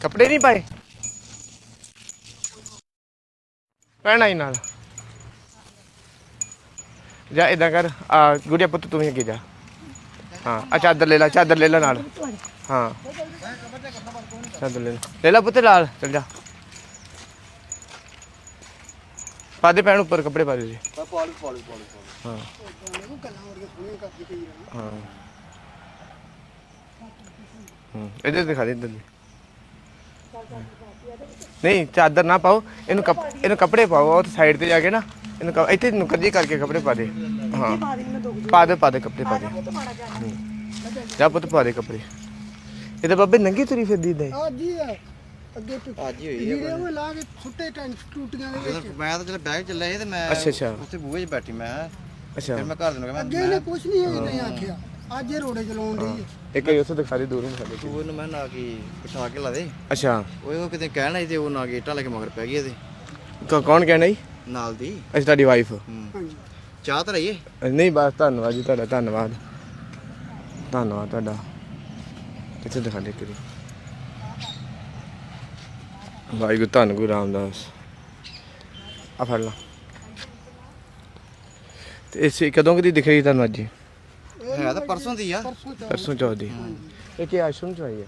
ਕੱਪੜੇ ਨਹੀਂ ਪਾਏ? ਪੈਣਾ ਹੀ ਨਾਲ। ਜਾ ਇਦਾਂ ਕਰ ਆ ਗੁੜੀਆ ਪੁੱਤ ਤੂੰ ਵੀ ਅੱਗੇ ਜਾ। ਹਾਂ ਆ ਚਾਦਰ ਲੈ ਲੈ ਚਾਦਰ ਲੈ ਲੈ ਨਾਲ। ਹਾਂ। ਚਾਦਰ ਲੈ ਲੈ। ਲੈ ਲੈ ਪੁੱਤ ਨਾਲ ਚੱਲ ਜਾ। ਪਾ ਦੇ ਪੈਣ ਉੱਪਰ ਕੱਪੜੇ ਪਾ ਦੇ। ਜੀ ਹਾਂ। ਹਾਂ। ਹੂੰ ਇੱਧਰ ਦਿਖਾ ਦੇ ਇੱਧਰ ਦੀ। ਨਹੀਂ ਚਾਦਰ ਨਾ ਪਾਓ। ਇਹਨੂੰ ਕੱਪ ਇਹਨੂੰ ਕੱਪੜੇ ਪਾਓ ਉਹ ਸਾਈਡ ਤੇ ਜਾ ਕੇ ਨਾ। ਇਹਨੂੰ ਕ- ਇੱਥੇ ਨੁਕਰ ਜੀ ਕਰਕੇ ਕੱਪੜੇ ਪਾ ਦੇ। ਹਾਂ। ਪਾ ਦੇ ਪਾ ਦੇ ਕੱਪੜੇ ਪਾ ਦੇ। ਜਾ ਪੁੱਤ ਪਾ ਦੇ ਕੱਪੜੇ। ਇਹ ਤਾਂ ਬੱਬੇ ਨੰਗੀ ਤੁਰੀ ਫਿਰਦੀ ਦੇ ਅੱਜ ਹੀ ਆ। ਅੱਗੇ ਪਿੱਛੇ ਅੱਜ ਹੀ ਹੋਈ ਹੈ ਵੀਰੇ ਉਹ ਲਾ ਕੇ ਸੁੱਟੇ ਟੈਂਟ ਟੂਟੀਆਂ ਦੇ ਵਿੱਚ। ਜਦੋਂ ਮੈਂ ਤਾਂ ਚਲ ਬੈਗ ਚੱਲਿਆ ਸੀ ਤੇ ਮੈਂ ਅੱਛਾ, ਅੱਛਾ। ਉੱਥੇ ਬੂਹੇ 'ਚ ਬੈਠੀ ਮੈਂ। ਅੱਛਾ। ਫਿਰ ਮੈਂ ਘਰ ਦੇ ਨੂੰ ਕਿਹਾ ਅੱਗੇ ਇਹਨੇ ਕੁਛ ਨਹੀਂ ਇਹ ਨਹੀਂ ਆਖਿਆ। ਅੱਜ ਇਹ ਰੋੜੇ ਚਲਾਉਣ ਡਈ ਹੈ। ਇੱਕ ਵਾਰੀ ਉੱਥੇ ਦਿਖਾ ਦੇ ਦੂਰੋਂ ਦਿਖਾ ਦੇ। ਤੂੰ ਉਹਨੂੰ ਮੈਂ ਨਾ ਕੀ ਬਿਠਾ ਕੇ ਲਾ ਦੇ। ਅੱਛਾ। ਓਏ ਉਹ ਕਿਤੇ ਕਹਿਣ ਆਈ ਤੇ ਉਹ ਨਾ ਗੇਟਾਂ ਲੈ ਕੇ ਮਗਰ ਪੈ ਗਈ ਇਹਦੇ। ਕ- ਕੌਣ ਕਹਿਣਾ ਜੀ ਨਾਲ ਦੀ। ਅੱਛਾ ਤੁਹਾਡੀ ਵਾਈਫ ਹੂੰ। ਹਾਂਜੀ। ਚਾਹ ਤਾਂ ਰਹੀਏ? ਨਹੀਂ ਬਸ ਧੰਨਵਾਦ ਜੀ ਤੁਹਾਡਾ ਧੰਨਵਾਦ। ਧੰਨਵਾਦ ਤੁਹਾਡਾ। ਕਿੱਥੇ ਦਿਖਾ ਦੇ ਕਰੀ ਵਾਹਿਗੁਰੂ ਧੰਨ ਗੁਰੂ ਰਾਮਦਾਸ। ਆ ਫੜ ਲਾ। ਤੇ ਇਸੇ ਕਦੋਂ ਕਦੀ ਦਿਖ ਰਹੀ ਤੁਹਾਨੂੰ ਅੱਜ? ਇਹ? ਹੈ ਤਾਂ ਪਰਸੋਂ ਦੀ ਆ। ਪਰਸੋਂ ਚੌਥ ਦੀ ਇਹ ਕੀ ਆਸ਼ਰਮ ਚ ਆਈ ਹੈ?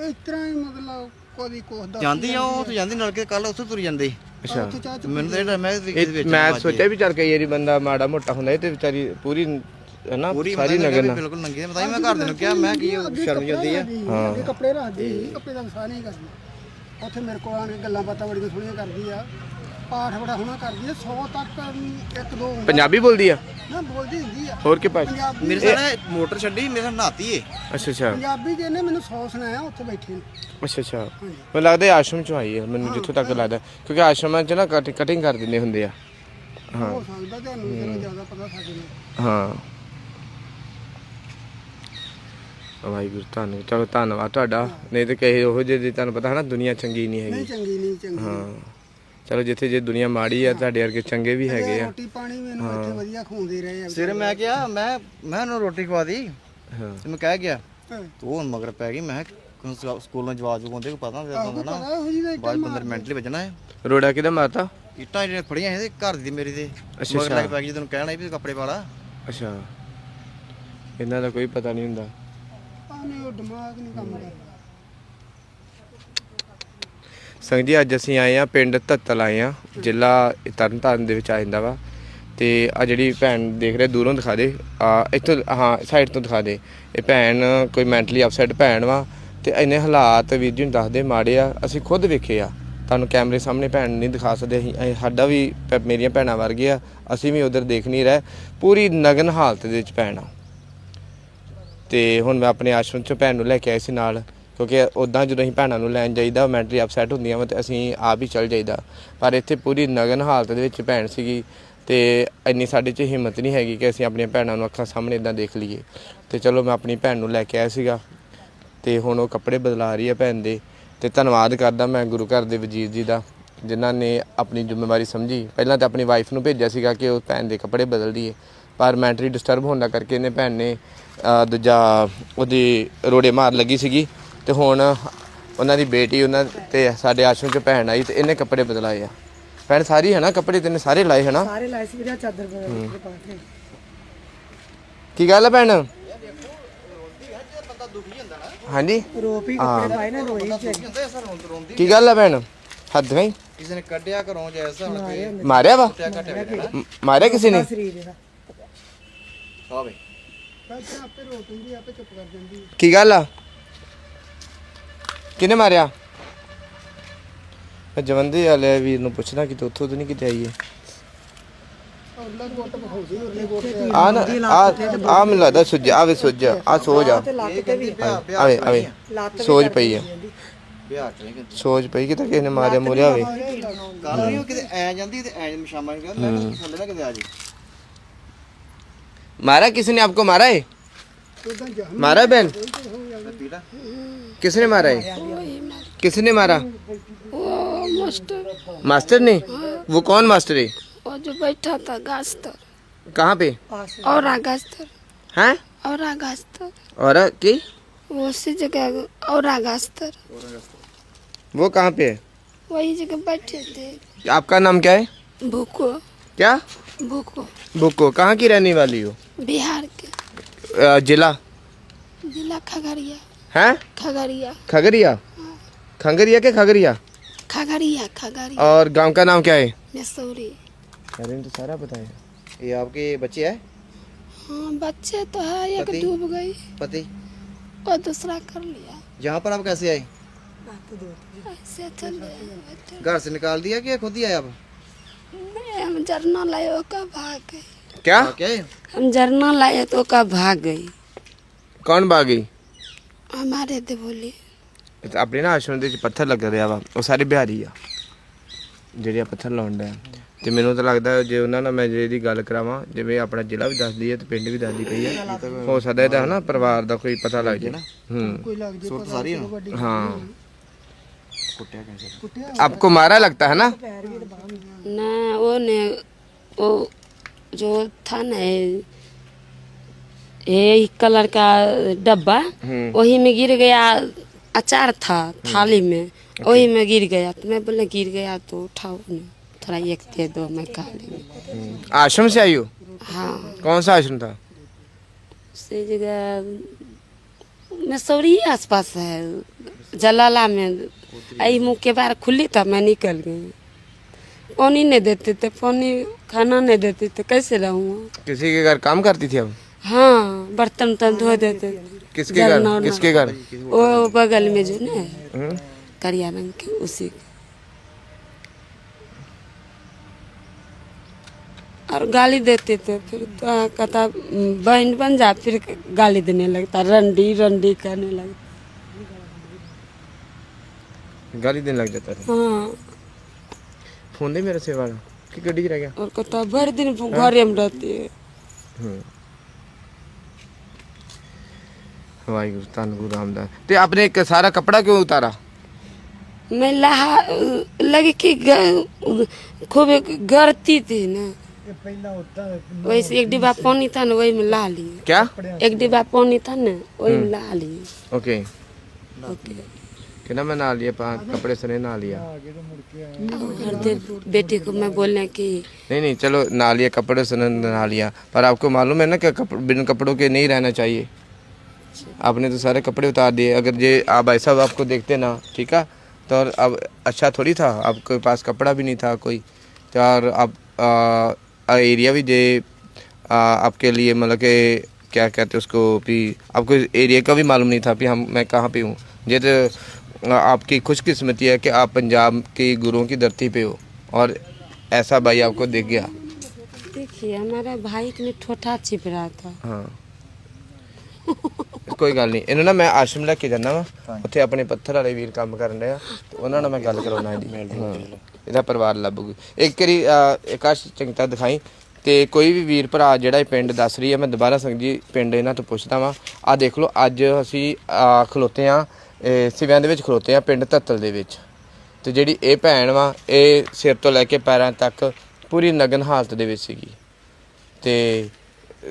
ਇਸ ਤਰ੍ਹਾਂ ਹੀ ਮਤਲਬ ਕੋਈ ਦਾ ਜਾਂਦੀ ਆ ਉਹ ਤੇ ਜਾਂਦੀ ਨਾਲ ਕੇ ਕੱਲ ਉੱਥੇ ਤੁਰ ਜਾਂਦੇ। ਅੱਛਾ। ਮੈਨੂੰ ਤਾਂ ਇਹ ਡਰ ਮੈਂ ਇਹ ਵਿੱਚ ਮੈਂ ਸੋਚਿਆ ਵੀ ਚੱਲ ਕਈ ਵਾਰੀ ਬੰਦਾ ਮਾੜਾ ਮੋਟਾ ਹੁੰਦਾ ਇਹ ਤੇ ਵਿਚਾਰੀ ਪੂਰੀ ਹੈ ਨਾ ਸਾਰੀ ਨਗਰ ਨਾਲ। ਬਿਲਕੁਲ ਨੰਗੀ ਮੈਂ ਤਾਂ ਹੀ ਮੈਂ ਘਰ ਦੇ ਨੂੰ ਕਿਹਾ ਮੈਂ ਕੀ ਸ਼ਰਮ ਜਾਂਦੀ ਆ। ਹਾਂ। ਕੱਪੜੇ ਰੱਖਦੀ ਕੱਪੜੇ ਦਾ ਨਹੀਂ ਕਰਦੀ ਉੱਥੇ ਮੇਰੇ ਕੋਲ ਆਣ ਕੇ ਗੱਲਾਂ ਬਾਤਾਂ ਬੜੀਆਂ ਸੋਹਣੀਆਂ ਕਰਦੀ ਆ। ਪਾਠ ਬੜਾ ਸੋਹਣਾ ਕਰਦੀ ਆ 100 ਤੱਕ ਇੱਕ ਦੋ ਹੁੰਦਾ। ਪੰਜਾਬੀ ਬੋਲਦੀ ਆ? ਨਾ ਬੋਲਦੀ ਹੁੰਦੀ ਆ। ਹੋਰ ਕੀ ਭਾਸ਼ਾ ਪੰਜਾਬੀ ਮੇਰੇ ਸਾਹਮਣੇ ਮੋਟਰ ਛੱਡੀ ਮੇਰੇ ਨਾਲ ਨਹਾਤੀ ਏ। ਅੱਛਾ ਅੱਛਾ। ਪੰਜਾਬੀ ਚ ਇਹਨੇ ਮੈਨੂੰ 100 ਸੁਣਾਇਆ ਉੱਥੇ ਬੈਠੇ ਨੂੰ। ਅੱਛਾ ਅੱਛਾ। ਮੈਨੂੰ ਲੱਗਦਾ ਇਹ ਆਸ਼ਰਮ ਚੋਂ ਆਈ ਹੈ ਮੈਨੂੰ ਜਿੱਥੋਂ ਤੱਕ ਲੱਗਦਾ ਕਿਉਂਕਿ ਆਸ਼ਰਮਾਂ 'ਚ ਨਾ ਕਟਿੰਗ ਕਰ ਦਿੰਦੇ ਹੁੰਦੇ ਆ। ਹੋ। ਸਕਦਾ ਤੁਹਾਨੂੰ ਜਰਾ ਜ਼ਿਆਦਾ ਪਤਾ ਸਾਡੇ ਨੂੰ ਹਾਂ। ਵਾਹਿਗੁਰੂ ਧੰਨ ਚਲੋ ਧੰਨਵਾਦ ਤੁਹਾਡਾ। ਨਹੀਂ ਤੇ ਕਹੇ ਉਹ ਜਿਹੇ ਦੀ ਤੁਹਾਨੂੰ ਪਤਾ ਹੈ ਨਾ ਦੁਨੀਆ ਚੰਗੀ ਨਹੀਂ ਨਹੀਂ ਹੈਗੀ। ਚੰਗੀ ਨਹੀਂ ਚੰਗੀ। ਹਾਂ। ਚਲੋ ਜਿੱਥੇ ਜੇ ਦੁਨੀਆ ਮਾੜੀ ਆ ਤੁਹਾਡੇ ਵਰਗੇ ਚੰਗੇ ਵੀ ਹੈਗੇ ਆ। ਰੋਟੀ ਪਾਣੀ ਮੈਨੂੰ ਇੱਥੇ ਵਧੀਆ ਖਵਾਉਂਦੇ ਰਹੇ ਆ। ਸਵੇਰੇ ਮੈਂ ਕਿਹਾ ਮੈਂ ਮੈਂ ਉਹਨੂੰ ਰੋਟੀ ਖਵਾ ਦੀ ਹਾਂ। ਤੇ ਮੈਂ ਕਹਿ ਗਿਆ। ਤੂੰ ਹੁਣ ਮਗਰ ਪੈ ਗਈ ਮੈਂ ਸਕੂਲੋਂ ਜਵਾਬ ਜੁਗਾਉਂਦੇ ਕੋ ਪਤਾ ਹੁੰਦਾ ਨਾ। ਪਤਾ ਇਹੋ ਜਿਹੀ ਦਾ ਬਾਅਦ 15 ਮਿੰਟ ਲਈ ਵੱਜਣਾ ਹੈ। ਰੋੜਾ ਕਿਹਦਾ ਮਾਰਤਾ? ਇੱਟਾਂ ਜਿਹੜੀਆਂ ਫੜੀਆਂ ਸੀ ਘਰ ਦੀ ਮੇਰੀ ਦੇ। ਅੱਛਾ, ਮਗਰ ਲੱਗ। ਪੈ ਗਈ ਤੈਨੂੰ ਕਹਿਣਾ ਵੀ ਕੱਪੜੇ ਪਾ ਲਾ। ਅੱਛਾ। ਇਹਨਾਂ ਦਾ ਕੋਈ ਪਤਾ ਨਹੀਂ ਹੁੰਦਾ। ਆਨੇ ਉਹ ਦਿਮਾਗ ਨਹੀਂ ਕੰਮ ਕਰਦਾ। ਸੰਗ ਜੀ, ਅੱਜ ਅਸੀਂ ਆਏ ਆ ਪਿੰਡ ਧੱਤਲ ਆਏ ਆ ਜ਼ਿਲ੍ਹਾ ਤਰਨਤਾਰਨ ਦੇ ਵਿੱਚ ਆ ਜਾਂਦਾ ਵਾ। ਤੇ ਆ ਜਿਹੜੀ ਭੈਣ ਦੇਖ ਰਹੇ, ਦੂਰੋਂ ਦਿਖਾ ਦੇ। ਆ ਇੱਥੋਂ, ਹਾਂ, ਸਾਈਡ ਤੋਂ ਦਿਖਾ ਦੇ। ਇਹ ਭੈਣ ਕੋਈ ਮੈਂਟਲੀ ਅਪਸੈਟ ਭੈਣ ਵਾ। ਤੇ ਇੰਨੇ ਹਾਲਾਤ ਵੀਰ ਜੀ ਨੂੰ ਦੱਸਦੇ ਮਾੜੇ ਆ, ਅਸੀਂ ਖੁਦ ਵੇਖੇ ਆ। ਤੁਹਾਨੂੰ ਕੈਮਰੇ ਸਾਹਮਣੇ ਭੈਣ ਨਹੀਂ ਦਿਖਾ ਸਕਦੇ, ਅਸੀਂ, ਅਸੀਂ- ਸਾਡਾ ਵੀ ਪ- ਮੇਰੀਆਂ ਭੈਣਾਂ ਵਰਗੇ ਆ। ਅਸੀਂ ਵੀ ਉਧਰ ਦੇਖ ਨਹੀਂ ਰਹੇ। ਪੂਰੀ ਨਗਨ ਹਾਲਤ ਦੇ ਵਿੱਚ ਭੈਣ ਆ। ਤੇ ਹੁਣ ਮੈਂ ਆਪਣੇ ਆਸ਼ਰਮ ਚੋਂ ਭੈਣ ਨੂੰ ਲੈ ਕੇ ਆਇਆ ਸੀ ਨਾਲ। ਕਿਉਂਕਿ ਉਦਾਂ ਜਦੋਂ ਅਸੀਂ ਭੈਣਾਂ ਨੂੰ ਲੈਣ ਜਾਈਦਾ, ਮੈਂਟਲੀ ਅਪਸੈਟ ਹੁੰਦੀਆਂ ਵਾ ਤੇ ਅਸੀਂ ਆਪ ਹੀ ਚੱਲ ਜਾਈਦਾ। ਪਰ ਇੱਥੇ ਪੂਰੀ ਨਗਨ ਹਾਲਤ ਦੇ ਵਿੱਚ ਭੈਣ ਸੀਗੀ ਤੇ ਇੰਨੀ ਸਾਡੇ 'ਚ ਹਿੰਮਤ ਨਹੀਂ ਹੈਗੀ ਕਿ ਅਸੀਂ ਆਪਣੀਆਂ ਭੈਣਾਂ ਨੂੰ ਅੱਖਾਂ ਸਾਹਮਣੇ ਇਦਾਂ ਦੇਖ ਲਈਏ। ਤੇ ਚਲੋ ਮੈਂ ਆਪਣੀ ਭੈਣ ਨੂੰ ਲੈ ਕੇ ਆਇਆ ਸੀਗਾ ਤੇ ਹੁਣ ਉਹ ਕੱਪੜੇ ਬਦਲਾ ਰਹੀ ਹੈ ਭੈਣ ਦੇ ਤੇ ਧੰਨਵਾਦ ਕਰਦਾ ਮੈਂ ਗੁਰੂ ਘਰ ਦੇ ਵਜ਼ੀਰ ਜੀ ਦਾ, ਜਿਨ੍ਹਾਂ ਨੇ ਆਪਣੀ ਜ਼ਿੰਮੇਵਾਰੀ ਸਮਝੀ। ਪਹਿਲਾਂ ਤਾਂ ਆਪਣੀ ਵਾਈਫ ਨੂੰ ਭੇਜਿਆ ਸੀਗਾ ਕਿ ਉਹ ਭੈਣ ਦੇ ਕੱਪੜੇ ਬਦਲ ਦੀਏ ਪਰ ਮੈਂਟਲੀ ਡਿਸਟਰਬ ਹੋਣ ਦਾ ਕਰਕੇ ਇਹਨੇ ਭੈਣ ਨੇ ਦੂਜਾ ਉਹਦੀ ਰੋੜੇ ਮਾਰ ਲੱਗੀ ਸੀਗੀ। ਤੇ ਹੁਣ ਉਹਨਾਂ ਦੀ ਬੇਟੀ ਉਹਨਾਂ ਤੇ ਸਾਡੇ ਆਸ਼ਰਮ ਚ ਭੈਣ ਆਈ ਤੇ ਇਹਨੇ ਕੱਪੜੇ ਬਦਲਾਏ ਆ। ਭੈਣ ਸਾਰੀ ਹੈ ਨਾ ਕੱਪੜੇ ਤੈਨੇ ਸਾਰੇ ਲਾਏ ਹੈ ਨਾ? ਸਾਰੇ ਲਾਏ ਸੀ ਵੀਰੇ ਆਹ ਚਾਦਰ ਬਦਲ ਕੇ ਪਾ ਕੇ। ਕੀ ਗੱਲ ਹੈ ਭੈਣ? ਹਾਂਜੀ? ਰੋਪ ਹੀ ਕੱਪੜੇ ਪਾਏ ਨਾ ਰੋਈ ਚ। ਹੁੰਦਾ ਐਸਾ ਰੋਂਦ ਰੋਂਦੀ ਕੀ ਗੱਲ ਹੈ ਭੈਣ? ਹੱਦ ਗਈ ਕਿਸੇ ਨੇ ਕੱਢਿਆ ਘਰੋਂ ਜੈਸਾ ਹੁਣ ਕੋਈ ਮਾਰਿਆ ਵਾ? ਮ- ਮਾਰਿਆ ਕਿਸੇ ਨੇ? ਸਰੀਰ ਇਹਦਾ। ਆਵੇ। ਬੈਠੇ ਆਪੇ ਰੋ ਪੈਂਦੀ ਆਪੇ ਚੁੱਪ ਕਰ ਜਾਂਦੀ। ਕੀ ਗੱਲ ਆ? ਕਿਹਨੇ ਮਾਰਿਆ? ਮੈਂ ਜਵੰਦੇ ਵਾਲੇ ਵੀਰ ਨੂੰ ਪੁੱਛਣਾ ਕਿ ਉੱਥੋਂ ਤਾਂ ਨਹੀਂ ਕਿਤੇ ਆਈਏ। ਆ ਨਾ ਆ ਆ ਮੈਨੂੰ ਲੱਗਦਾ ਆ ਸੋਜ ਆ। ਆਵੇ ਆਵੇ ਸੋਜ ਪਈ ਆ। ਸੋਜ ਪਈ ਕਿ ਤਾਂ ਕਿਸੇ ਨੇ ਮਾਰਿਆ ਮੋਰਿਆ ਹੋਵੇ। ਮਾਰਾ ਕਿਸ ਨੇ ਆਪਕੋ ਮਾਰਾ ਹੈ ਮਾਰਾ ਬੈਨ किसने मारा है? किसने मारा? मास्टर। मास्टर ने? वो कौन मास्टर है? वो जो बैठा था गास्तर। कहाँ पे? और गास्तर। हैं? और गास्तर। और की? वो उसी जगह और गास्तर। वो कहाँ पे है? वही जगह बैठे थे। आपका नाम क्या है? भूको क्या? भूको भूको कहाँ की रहने वाली हो? बिहार के। जिला? जिला खगड़िया। हैं? खगरिया खगरिया खगरिया के खगरिया खगरिया खगरिया और गाँव का नाम क्या है? मसूरी। अरे तो सारा बताया ये आपके बच्चे है? हाँ बच्चे तो है एक डूब गई। पति? और दूसरा कर लिया। यहाँ पर आप कैसे आए? तो घर से निकाल दिया कि खुद ही आए आप? हम झरना लाए का भाग गए। क्या? हम झरना लाए तो का भाग गई। कौन भाग गई? हमारे दे बोली ਆਪਣੇ ਨਾ ਆਸ਼ਰਮ ਦੇ ਵਿੱਚ ਪੱਥਰ ਲੱਗ ਰਿਹਾ ਵਾ ਉਹ ਸਾਰੇ ਬਿਹਾਰੀ ਆ ਜਿਹੜੇ ਆ ਪੱਥਰ ਲਾਉਣ ਦਾ ਤੇ ਮੈਨੂੰ ਤਾਂ ਲੱਗਦਾ ਜੇ ਉਹਨਾਂ ਨਾਲ ਮੈਂ ਜੇ ਇਹਦੀ ਗੱਲ ਕਰਾਵਾਂ ਜਿਵੇਂ ਆਪਣਾ ਜ਼ਿਲ੍ਹਾ ਵੀ ਦੱਸਦੀ ਹੈ ਤੇ ਪਿੰਡ ਵੀ ਦੱਸਦੀ ਪਈ ਹੈ ਹੋ ਸਕਦਾ ਇਹਦਾ ਹਨਾ ਪਰਿਵਾਰ ਦਾ ਕੋਈ ਪਤਾ ਲੱਗ ਜਾਏ ਹੂੰ ਕੋਈ ਲੱਗ ਜੇ सूरत सारी है ना ਵੱਡੀ हाँ कुटिया कैसे ਕੁੱਟਿਆ आपको मारा लगता है ना ना वो ने वो जो था ना ये कलर का डब्बा हम्म। वही में गिर गया अचार था थाली में वही में गिर गया। तो मैं बोले गिर गया तो उठाओ थोड़ा एक दे दो मैं खा लेंगे। आश्रम से आई हो। हाँ कौन सा आश्रम था? जगह मसूरी ही आसपास है जलाला में आई मुँह के बाहर खुली था मैं निकल गई। पानी नहीं देते थे पानी खाना नहीं देते थे कैसे रहूँ? किसी के घर काम करती थी अब? हाँ बर्तन उर्तन धो देते। किसके घर? किसके घर? वो बगल में जो ना हम्म? करिया रंग के उसी और गाली देते थे फिर तो कहता बहन बन जा फिर गाली देने लगता रंडी रंडी करने लगता। गाली देने लग जाता था हाँ। फ़ोन दे मेरे से वाला कि गड्डी रह गया? और कहता भर दिन घरे में रहती है। ਵਾਹਿਗੁਰੂ ਧੰਨ ਗੁਰੂ ਰਾਮਦਾਸ ਤੇ आपने एक सारा कपड़ा क्यों उतारा मैं लहा लगी कि ग- खूब गरती थी ना वैसे एक डिब्बा पानी था ना वही में ला लिए क्या एक डिब्बा पानी था ना वही में ला लिए ओके ओके कहना मैं ना लिया पा- कपड़े सने ना लिया हर देर बेटे को मैं बोलने की नहीं नहीं चलो ना लिया कपड़े सने ना लिया पर आपको मालूम है ना कि कप, बिन कपड़ों के नहीं रहना चाहिए आपने तो सारे कपड़े उतार दिए। अगर ये आप ऐसा आपको देखते ना ठीक है? तो और अब अच्छा थोड़ी था। आपके पास कपड़ा भी नहीं था कोई। तो और आप आ, एरिया भी दे आ, आपके लिए मतलब के क्या कहते उसको भी आपको एरिया का भी मालूम नहीं था कि हम मैं कहाँ पे हूँ। ये तो आपकी खुशकिस्मती है कि आप पंजाब के गुरुओं की धरती पे हो। और ऐसा भाई आपको दिख गया। देखिए हमारा भाई ने ठोठा छिप रहा था। ਹਾਂ ਕੋਈ ਗੱਲ ਨਹੀਂ। ਇਹਨੂੰ ਨਾ ਮੈਂ ਆਸ਼ਰਮ ਲੈ ਕੇ ਜਾਣਾ ਵਾ। ਉੱਥੇ ਆਪਣੇ ਪੱਥਰ ਵਾਲੇ ਵੀਰ ਕੰਮ ਕਰਨ ਰਿਹਾ ਤੇ ਉਹਨਾਂ ਨਾਲ ਮੈਂ ਗੱਲ ਕਰਾਉਣਾ ਇਹਦੀ ਹਾਂ। ਇਹਦਾ ਪਰਿਵਾਰ ਲੱਭੂਗੀ। ਇੱਕ ਵਾਰੀ ਅਹ, ਆਕਾਸ਼ ਚੰਗਤਾ ਦਿਖਾਈ। ਤੇ ਕੋਈ ਵੀ ਵੀਰ ਭਰਾ ਜਿਹੜਾ ਇਹ ਪਿੰਡ ਦੱਸ ਰਹੀ ਹੈ ਮੈਂ ਦੁਬਾਰਾ ਸਿੰਘ ਜੀ ਪਿੰਡ ਇਹਨਾਂ ਤੋਂ ਪੁੱਛਦਾ ਵਾਂ। ਆ ਦੇਖ ਲਓ ਅੱਜ ਅਸੀਂ ਅਹ, ਖਲੋਤੇ ਆ। ਸਿਵਿਆਂ ਦੇ ਵਿੱਚ ਖਲੋਤੇ ਆ ਪਿੰਡ ਧੱਤਲ ਦੇ ਵਿੱਚ। ਤੇ ਜਿਹੜੀ ਇਹ ਭੈਣ ਵਾ ਇਹ ਸਿਰ ਤੋਂ ਲੈ ਕੇ ਪੈਰਾਂ ਤੱਕ ਪੂਰੀ ਨਗਨ ਹਾਲਤ ਦੇ ਵਿੱਚ ਸੀਗੀ। ਤੇ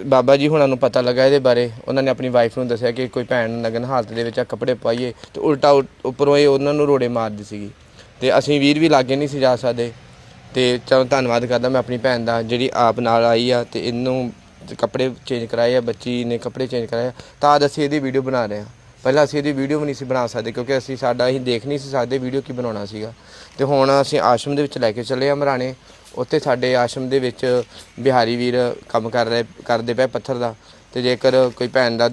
ਬਾਬਾ ਜੀ ਹੁਣਾਂ ਨੂੰ ਪਤਾ ਲੱਗਾ ਇਹਦੇ ਬਾਰੇ। ਉਹਨਾਂ ਨੇ ਆਪਣੀ ਵਾਈਫ ਨੂੰ ਦੱਸਿਆ ਕਿ ਕੋਈ ਭੈਣ ਨਗਨ ਹਾਲਤ ਦੇ ਵਿੱਚ ਆ ਕੱਪੜੇ ਪਾਈਏ ਤੇ ਉਲਟਾ ਉ- ਉੱਪਰੋਂ ਇਹ ਉਹਨਾਂ ਨੂੰ ਰੋੜੇ ਮਾਰਦੀ ਸੀਗੀ। ਤੇ ਅਸੀਂ ਵੀਰ ਵੀ ਲਾਗੇ ਨਹੀਂ ਸੀ ਜਾ ਸਕਦੇ। ਤੇ ਚਲੋ ਧੰਨਵਾਦ ਕਰਦਾ ਮੈਂ ਆਪਣੀ ਭੈਣ ਦਾ ਜਿਹੜੀ ਆਪ ਨਾਲ ਆਈ ਆ ਤੇ ਇਹਨੂੰ ਕੱਪੜੇ ਚੇਂਜ ਕਰਾਏ ਆ ਬੱਚੀ ਨੇ ਕੱਪੜੇ ਚੇਂਜ ਕਰਾਏ ਆ, ਤਾਂ ਅਸੀਂ ਇਹਦੀ ਵੀਡੀਓ ਬਣਾ ਰਹੇ ਹਾਂ। ਪਹਿਲਾਂ ਅਸੀਂ ਇਹਦੀ ਵੀਡੀਓ ਵੀ ਨਹੀਂ ਸੀ ਬਣਾ ਸਕਦੇ, ਕਿਉਂਕਿ ਅਸੀਂ ਸਾਡਾ ਅਸੀਂ ਦੇਖ ਨਹੀਂ ਸੀ ਸਕਦੇ ਵੀਡੀਓ ਕੀ ਬਣਾਉਣਾ ਸੀਗਾ। ਤੇ ਹੁਣ ਅਸੀਂ ਆਸ਼ਰਮ ਦੇ ਵਿੱਚ ਲੈ ਕੇ ਚੱਲੇ ਆ ਮਰਾਣੇ। ਉੱਥੇ ਸਾਡੇ ਆਸ਼ਰਮ ਦੇ ਵਿੱਚ ਬਿਹਾਰੀ ਵੀਰ ਕੰਮ ਕਰ ਰਹੇ, ਕਰਦੇ ਪਏ ਪੱਥਰ ਦਾ। ਤੇ ਜੇਕਰ ਕੋਈ ਭੈਣ ਦਾ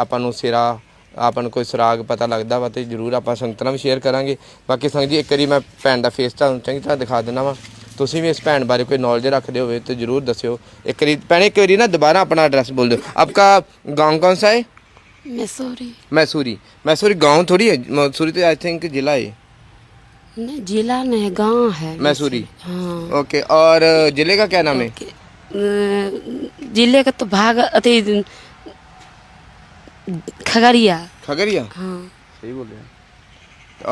ਆਪਾਂ ਨੂੰ ਸਿਰਾ, ਆਪਾਂ ਨੂੰ ਕੋਈ ਸੁਰਾਗ ਪਤਾ ਲੱਗਦਾ ਵਾ ਤੇ ਜਰੂਰ ਆਪਾਂ ਸੰਗਤ ਨਾਲ ਵੀ ਸ਼ੇਅਰ ਕਰਾਂਗੇ। ਬਾਕੀ ਸੰਗਤ ਜੀ, ਇੱਕ ਵਾਰੀ ਮੈਂ ਭੈਣ ਦਾ ਫੇਸ ਤੁਹਾਨੂੰ ਚੰਗੀ ਤਰ੍ਹਾਂ ਦਿਖਾ ਦਿੰਦਾ ਵਾਂ। ਤੁਸੀਂ ਵੀ ਇਸ ਭੈਣ ਬਾਰੇ ਕੋਈ ਨੌਲੇਜ ਰੱਖਦੇ ਹੋਵੇ ਤੇ ਜਰੂਰ ਦੱਸਿਓ। ਇੱਕ ਵਾਰੀ, ਭੈਣੇ, ਇੱਕ ਵਾਰੀ ਨਾ ਦੁਬਾਰਾ ਆਪਣਾ ਐਡਰੈਸ ਬੋਲ ਦਿਓ। ਆਪਕਾ ਗਾਉਂ ਕੌਣ ਸਾ ਹੈ? मसूरी। मैसूरी। मैसूरी गाँव थोड़ी है? मैसूरी तो आई थिंक जिला है। नहीं जिला नहीं गाँव है। मैसूरी? हाँ। ओके और ज़िले का क्या नाम है? ज़िले का तो भाग अति खगड़िया। खगड़िया? हाँ। सही बोल रहे हैं।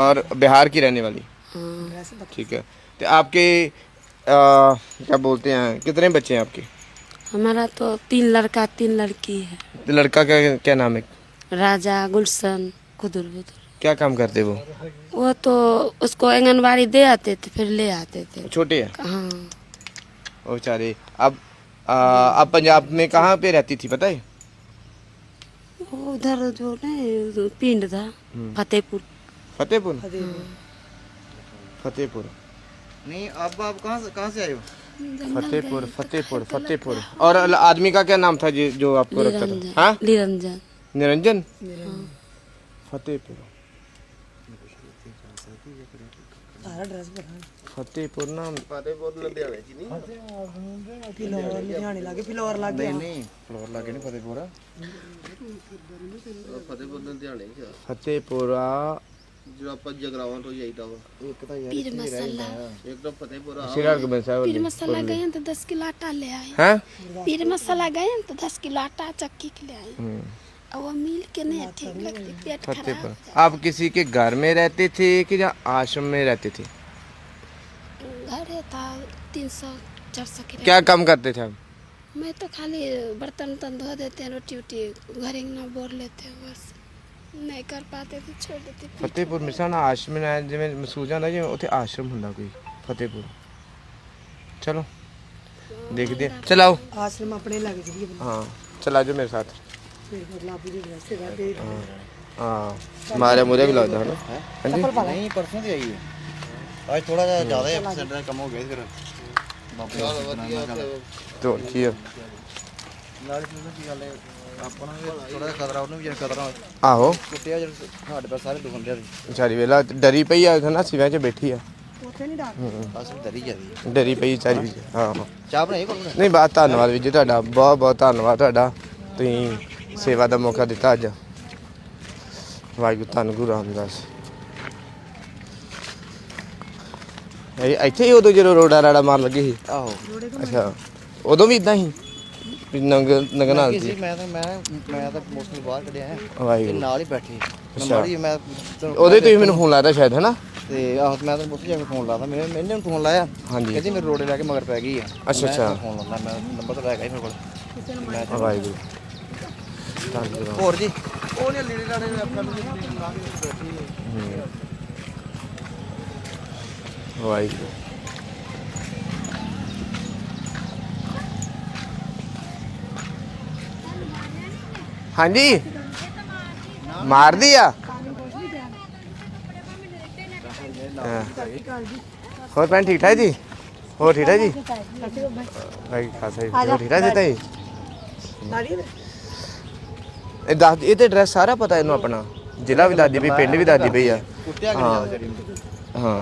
और बिहार की रहने वाली? हाँ। ठीक है। तो आपके अ, क्या बोलते हैं कितने बच्चे हैं आपके? हमारा तो तीन लड़का तीन लड़की है। तो लड़का का क्या नाम है? राजा गुलशन कुदुर बुदुर। क्या काम करते वो? वो तो उसको आंगनबाड़ी दे आते थे फिर ले आते थे। छोटे हैं? हाँ। बेचारे अब आ, अब पंजाब में कहाँ पे रहती थी पता है? उधर जो पिंड था फतेहपुर। फतेहपुर? फतेहपुर। नहीं अब आप कहाँ से कहाँ से आए हो? फतेहपुर फतेहपुर फतेहपुर। और आदमी का क्या नाम था जी जो आपको रखता था? निरंजन। हाँ निरंजन निरंजन फतेहपुर फतेहपुर नाम ਫਿਲੌਰ ਲੁਧਿਆਣੇ ਲਾਗੇ ਫਿਲੌਰ ਲਾਗੇ नहीं नहीं फ्लोर लगे नहीं फतेहपुर फतेहपुरा ਜੋ ਆਪਾਂ ਜਗਰਾਵਾਂ ਤੋਂ ਜਾਈਦਾ ਵਾ एक तो यार पीर मसाला ਇੱਕ ਤਾਂ ਫਤਿਹਪੁਰ ਆ श्री हरगोबिंद साहब पीर मसाला गए हैं तो दस किलो आटा ले आए हैं पीर मसाला गए हैं तो दस किलो आटा चक्की के ले आए और मिल आप किसी के घर में रहते थे कि या आश्रम में रहते थे? घर था तीन सौ चार सौ क्या काम करते थे मैं तो खाली बर्तन वर्तन धो देते हैं रोटी उटी घर ना बोर लेते हैं बस। नहीं कर पाते तो छोड़ देते फतेहपुर मिसा ना आश्रम में जिमें महसूस होता जिमें उसे आश्रम होंगे कोई फतेहपुर। चलो देख दिया हाँ। चलाओ। आश्रम अपने लग हाँ चला जाओ मेरे साथ। ਹਾਂ। ਮਾਰਿਆ ਮੁਰਿਆ ਵੀ ਲੱਗਦਾ ਹਨਾ? ਹਾਂਜੀ? ਨਹੀਂ ਪਰਸੋਂ ਦੀ ਆਈ ਹੈ ਅੱਜ ਥੋੜਾ ਜਿਹਾ ਜ਼ਿਆਦਾ ਐਕਸੀਡੈਂਟ ਦਾ ਕੰਮ ਹੋ ਗਿਆ ਇਸ ਕਰ ਤੋਂ ਕੀ ਹੈ ਨਾਲ ਕੀ ਗੱਲ ਹੈ ਆਪਣਾ ਥੋੜਾ ਜਿਹਾ ਖਤਰਾ ਉਹਨੂੰ ਵੀ ਖਤਰਾ ਆਹੋ। ਕੁੱਟਿਆ ਜਿਹੜਾ ਸਾਡੇ ਪਾਸ ਸਾਰੇ ਦੁਖਣ ਦੇ ਵਿਚਾਰੀ ਵੇਲਾ ਡਰੀ ਪਈ ਆ ਨਾ ਸਿਵਿਆਂ 'ਚ ਬੈਠੀ ਆ। ਉੱਥੇ ਨਹੀਂ ਡਰ ਸੇਵਾ ਦਾ ਮੌਕਾ ਦਿੱਤਾ ਅੱਜ। ਵਾਹਿਗੁਰੂ ਧੰਨ ਗੁਰੂ ਰਾਮਦਾਸ। ਇਹ ਇੱਥੇ ਹੀ ਉਦੋਂ ਜਦੋਂ ਰੋੜਾ ਰਾੜਾ ਮਾਰ ਲੱਗੀ ਸੀ? ਆਹੋ। ਅੱਛਾ। ਉਦੋਂ ਵੀ ਇਦਾਂ ਹੀ? ਨੰਗ ਕਿਸੇ ਸੀ। ਮੈਂ ਤਾਂ ਮੈਂ ਮੈਂ ਤਾਂ ਮੋਸਟਲੀ ਬਾਹਰ ਕੱਢਿਆ ਹੈ। ਵਾਹਿਗੁਰੂ। ਨਾਲ ਹੀ ਬੈਠੀ। ਮੈਂ। ਮਾੜੀ ਮੈਂ ਉਹਦੇ ਤੁਸੀਂ ਮੈਨੂੰ ਫੋਨ ਲਾਇਆ ਸ਼ਾਇਦ ਹੈਨਾ ਤੇ ਆਹੋ ਤੇ ਮੈਂ ਤਾਂ ਮੋਸਟਲੀ ਜਾ ਕੇ ਫੋਨ ਲਾਦਾ ਮੈਂ ਮੈਨੇ ਨੂੰ ਫੋਨ ਲਾਇਆ। ਹਾਂਜੀ। ਕਹਿੰਦੀ ਮੇਰੇ ਰੋੜੇ ਲੈ ਕੇ ਮਗਰ ਪੈ ਗਈ ਆ। ਅੱਛਾ, ਅੱਛਾ। ਫੋਨ ਲਾਉਂਦਾ ਮੈਂ ਨੰਬਰ ਤਾਂ ਲੈ ਗਿਆ ਮੇਰੇ ਕੋਲ। ਵਾਹਿਗੁਰੂ। ਧੰਨ ਗੁਰੂ ਰਾਮ- ਹੋਰ ਜੀ। ਉਹ ਨੇ ਲੀੜੇ ਲਾੜੇ ਆਪਾਂ ਨੂੰ ਲਾ ਕੇ ਬੈਠੀ ਹੈ। ਵਾਹਿਗੁਰੂ। ਹਾਂਜੀ। ਮਾਰਦੀ ਆ? ਹਾਂ। ਹੋਰ ਭੈਣ ਠੀਕ ਠਾਕ ਜੀ? ਹੋਰ ਠੀਕ ਠਾਕ ਜੀ? ਭਾਈ ਖਾਸਾ ਜੀ। ਹੋਰ ਠੀਕ ਠਾਕ ਜੀ ਤਾਈ? ਸਾਰੀ ਇਹ ਦੱਸ ਇਹ ਤੇ ਐਡਰੈਸ ਸਾਰਾ ਪਤਾ ਇਹਨੂੰ ਆਪਣਾ। ਜ਼ਿਲ੍ਹਾ ਵੀ ਦੱਸਦੀ ਪਈ ਪਿੰਡ ਵੀ ਦੱਸਦੀ ਪਈ ਆ। ਹਾਂ। ਹਾਂ।